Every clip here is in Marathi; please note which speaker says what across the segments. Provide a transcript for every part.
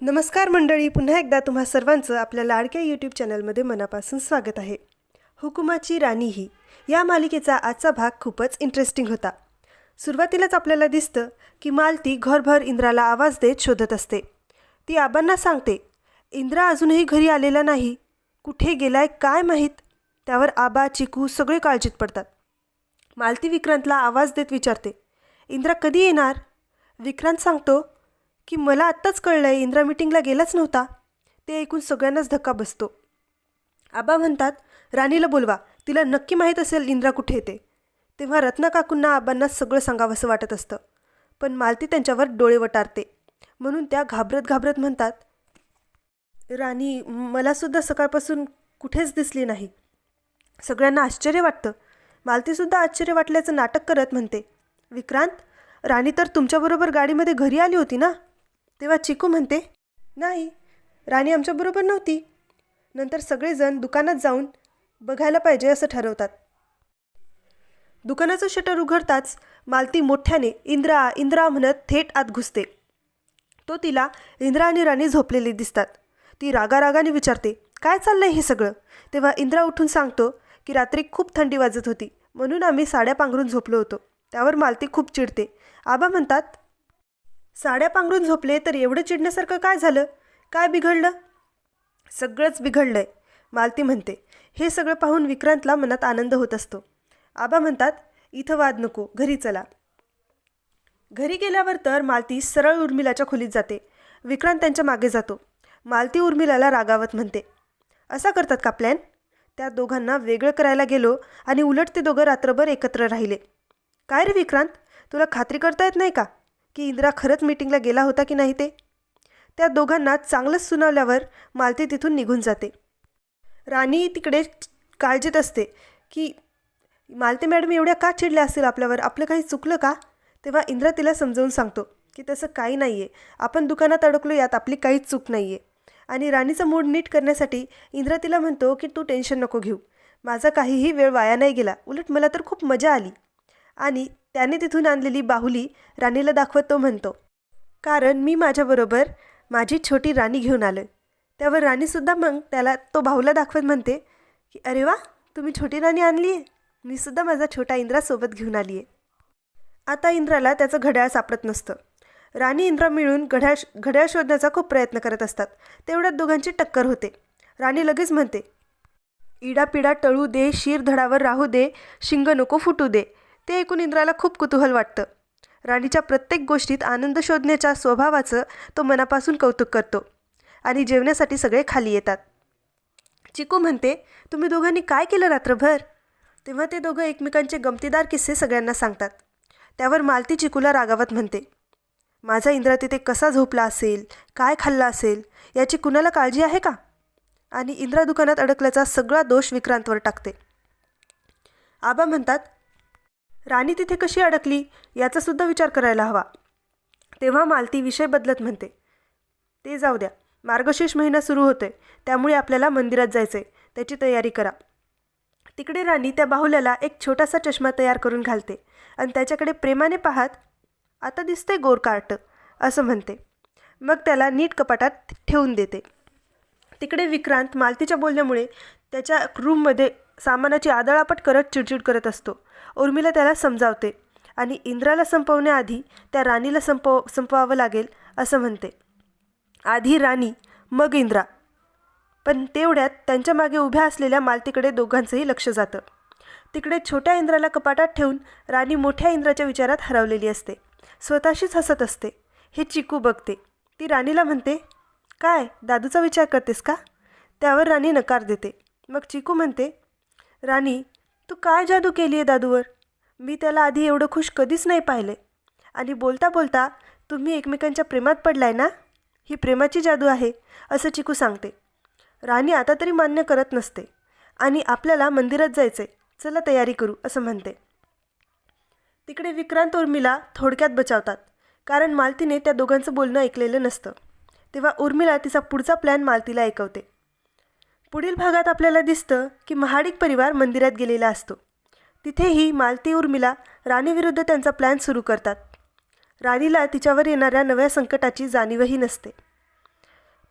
Speaker 1: नमस्कार मंडळी पुन्हा एकदा तुम्हा सर्वांचं आपल्या लाडक्या यूट्यूब चॅनलमध्ये मनापासून स्वागत आहे. हुकुमाची राणी ही या मालिकेचा आजचा भाग खूपच इंटरेस्टिंग होता. सुरुवातीलाच आपल्याला दिसतं की मालती घरभर इंद्राला आवाज देत शोधत असते. ती आबांना सांगते इंद्रा अजूनही घरी आलेला नाही. कुठे गेलाय काय माहीत? त्यावर आबा चिकू सगळे काळजीत पडतात. मालती विक्रांतला आवाज देत विचारते इंद्रा कधी येणार? विक्रांत सांगतो की मला आत्ताच कळलं आहे इंद्रा मिटिंगला गेलाच नव्हता. ते ऐकून सगळ्यांनाच धक्का बसतो. आबा म्हणतात राणीला बोलवा तिला नक्की माहीत असेल इंद्रा कुठे येते. तेव्हा रत्ना काकूंना आबांना सगळं सांगावंसं वाटत असतं. पण मालती त्यांच्यावर डोळे वटारते. म्हणून त्या घाबरत घाबरत म्हणतात राणी मलासुद्धा सकाळपासून कुठेच दिसली नाही. सगळ्यांना आश्चर्य वाटतं. मालतीसुद्धा आश्चर्य वाटल्याचं नाटक करत म्हणते. विक्रांत राणी तर तुमच्याबरोबर गाडीमध्ये घरी आली होती ना? तेव्हा चिकू म्हणते नाही राणी आमच्याबरोबर नव्हती. नंतर सगळेजण दुकानात जाऊन बघायला पाहिजे असं ठरवतात. दुकानाचं शटर उघडताच मालती मोठ्याने इंद्रा इंद्रा म्हणत थेट आत घुसते. तो तिला इंद्रा आणि राणी झोपलेली दिसतात. ती रागारागाने विचारते काय चाललंय हे सगळं? तेव्हा इंद्रा उठून सांगतो की रात्री खूप थंडी वाजत होती. म्हणून आम्ही साड्या पांघरून झोपलो होतो. त्यावर मालती खूप चिडते. आबा म्हणतात साड्या पांघरून झोपले तर एवढं चिडण्यासारखं काय झालं? काय बिघडलं? सगळंच बिघडलंय मालती म्हणते. हे सगळं पाहून विक्रांतला मनात आनंद होत असतो. आबा म्हणतात इथं वाद नको घरी चला. घरी गेल्यावर तर मालती सरळ उर्मिलाच्या खोलीत जाते. विक्रांत त्यांच्या मागे जातो. मालती उर्मिलाला रागावत म्हणते असा करतात का प्लॅन? त्या दोघांना वेगळं करायला गेलो आणि उलट ते दोघं रात्रभर एकत्र राहिले. काय रे विक्रांत? तुला खात्री करता येत नाही का? की इंदिरा खरंच मीटिंगला गेला होता की नाही ते? त्या दोघांना चांगलंच सुनावल्यावर मालती तिथून निघून जाते. राणी तिकडे काळजीत असते की मालती मॅडम एवढ्या का चिडल्या असतील आपल्यावर? आपलं काही चुकलं का? तेव्हा इंद्रा तिला समजावून सांगतो की तसं काही नाही आहे आपण दुकानात अडकलो यात आपली काहीच चूक नाही आहे आणि राणीचा मूड नीट करण्यासाठी इंद्रा तिला म्हणतो की तू टेन्शन नको घेऊ. माझा काहीही वेळ वाया नाही गेला. उलट मला तर खूप मजा आली. आणि त्याने तिथून आणलेली बाहुली राणीला दाखवत तो म्हणतो कारण मी माझ्याबरोबर माझी छोटी राणी घेऊन आलो त्यावर राणीसुद्धा मग त्याला तो बाहुला दाखवत म्हणते की अरे वा तुम्ही छोटी राणी आणली आहे मी सुद्धा माझा छोटा इंद्रासोबत घेऊन आली आहे आता इंद्राला त्याचं घड्याळ सापडत नसतं. राणी इंद्रा मिळून घड्याळ घड्याळ शोधण्याचा खूप प्रयत्न करत असतात. तेवढ्यात दोघांची टक्कर होते. राणी लगेच म्हणते इडापिडा टळू दे शीर धडावर राहू दे शिंग नको फुटू दे. ते ऐकून इंद्राला खूप कुतूहल वाटतं. राणीच्या प्रत्येक गोष्टीत आनंद शोधण्याच्या स्वभावाचं तो मनापासून कौतुक करतो आणि जेवण्यासाठी सगळे खाली येतात. चिकू म्हणते तुम्ही दोघांनी काय केलं रात्रभर? तेव्हा ते दोघं एकमेकांचे गमतीदार किस्से सगळ्यांना सांगतात. त्यावर मालती चिकूला रागावत म्हणते माझा इंद्रा तिथे कसा झोपला असेल? काय खाल्ला असेल? याची कुणाला काळजी आहे का? आणि इंद्रा दुकानात अडकल्याचा सगळा दोष विक्रांतवर टाकते. आबा म्हणतात राणी तिथे कशी अडकली याचासुद्धा विचार करायला हवा. तेव्हा मालती विषय बदलत म्हणते. ते जाऊ द्या. मार्गशीर्ष महिना सुरू होतोय. त्यामुळे आपल्याला मंदिरात जायचं आहे त्याची तयारी करा. तिकडे राणी त्या बाहुल्याला एक छोटासा चष्मा तयार करून घालते आणि त्याच्याकडे प्रेमाने पाहत आता दिसते गोरकार्ट असं म्हणते. मग त्याला नीट कपाटात ठेवून देते. तिकडे विक्रांत मालतीच्या बोलण्यामुळे त्याच्या रूममध्ये सामानाची आदळापट करत चिडचिड करत असतो. उर्मिला त्याला समजावते आणि इंद्राला संपवण्याआधी त्या राणीला संपव संपवावं लागेल असं म्हणते. आधी राणी मग इंद्रा. पण तेवढ्यात त्यांच्या मागे उभ्या असलेल्या मालतीकडे दोघांचंही लक्ष जातं. तिकडे छोट्या इंद्राला कपाटात ठेवून राणी मोठ्या इंद्राच्या विचारात हरवलेली असते. स्वतःशीच हसत असते. हे चिकू बघते. ती राणीला म्हणते काय दादूचा विचार करतेस का? त्यावर राणी नकार देते. मग चिकू म्हणते राणी तू काय जादू केली आहे दादूवर? मी त्याला आधी एवढं खुश कधीच नाही पाहिले. आणि बोलता बोलता तुम्ही एकमेकांच्या प्रेमात पडलाय ना? ही प्रेमाची जादू आहे असं चिकू सांगते. राणी आता तरी मान्य करत नसते. आणि आपल्याला मंदिरात जायचं आहे चला तयारी करू असं म्हणते. तिकडे विक्रांत उर्मिला थोडक्यात बचावतात. कारण मालतीने त्या दोघांचं बोलणं ऐकलेलं नसतं. तेव्हा उर्मिला तिचा पुढचा प्लॅन मालतीला ऐकवते. पुढील भागात आपल्याला दिसतं की महाडिक परिवार मंदिरात गेलेला असतो. तिथेही मालती उर्मिला राणीविरुद्ध त्यांचा प्लॅन सुरू करतात. राणीला तिच्यावर येणाऱ्या नव्या संकटाची जाणीवही नसते.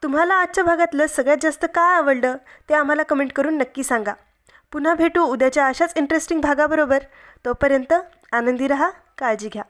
Speaker 1: तुम्हाला आजच्या भागातलं सगळ्यात जास्त काय आवडलं ते आम्हाला कमेंट करून नक्की सांगा. पुन्हा भेटू उद्याच्या अशाच इंटरेस्टिंग भागाबरोबर. तोपर्यंत आनंदी रहा काळजी घ्या.